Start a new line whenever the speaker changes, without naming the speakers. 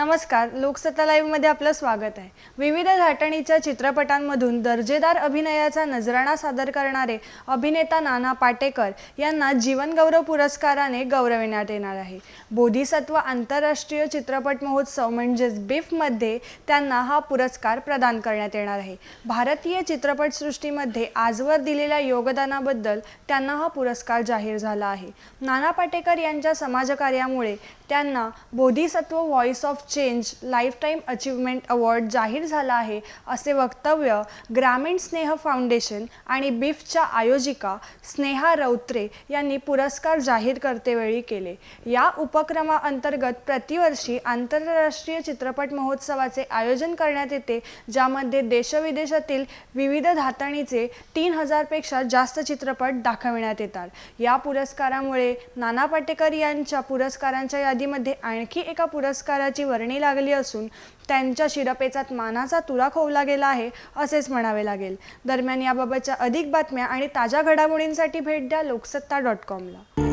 नमस्कार लोकसत्ता लाईव्हमध्ये आपलं स्वागत आहे. विविध धाटणीच्या चित्रपटांमधून दर्जेदार अभिनयाचा नजराणा सादर करणारे अभिनेता नाना पाटेकर यांना जीवनगौरव पुरस्काराने गौरविण्यात येणार आहे. बोधिसत्व आंतरराष्ट्रीय चित्रपट महोत्सव म्हणजेच बिफमध्ये त्यांना हा पुरस्कार प्रदान करण्यात येणार आहे. भारतीय चित्रपटसृष्टीमध्ये आजवर दिलेल्या योगदानाबद्दल त्यांना हा पुरस्कार जाहीर झाला आहे. नाना पाटेकर यांच्या समाजकार्यामुळे त्यांना Bodhisattva voice of change lifetime achievement award जाहीर झाला आहे असे वक्तव्य ग्रामीण स्नेह फाउंडेशन आणि बिफच्या आयोजिका स्नेहा रौत्रे यांनी पुरस्कार जाहीर करतेवेळी केले. या उपक्रमाअंतर्गत प्रतिवर्षी आंतरराष्ट्रीय चित्रपट महोत्सवाचे आयोजन करण्यात येते ज्यामध्ये देशविदेशातील विविध धातणीचे तीन हजारपेक्षा जास्त चित्रपट दाखविण्यात येतात. या पुरस्कारामुळे नाना पाटेकर यांच्या पुरस्कारांच्या यादीमध्ये आणखी एका पुरस्काराची करणी लागली असून त्यांच्या शिरपेचात मानाचा तुरा खोवला गेला आहे असेच म्हणावे लागेल. दरम्यान याबाबतच्या अधिक बातम्या आणि ताज्या घडामोडींसाठी भेट द्या लोकसत्ता डॉट कॉमला.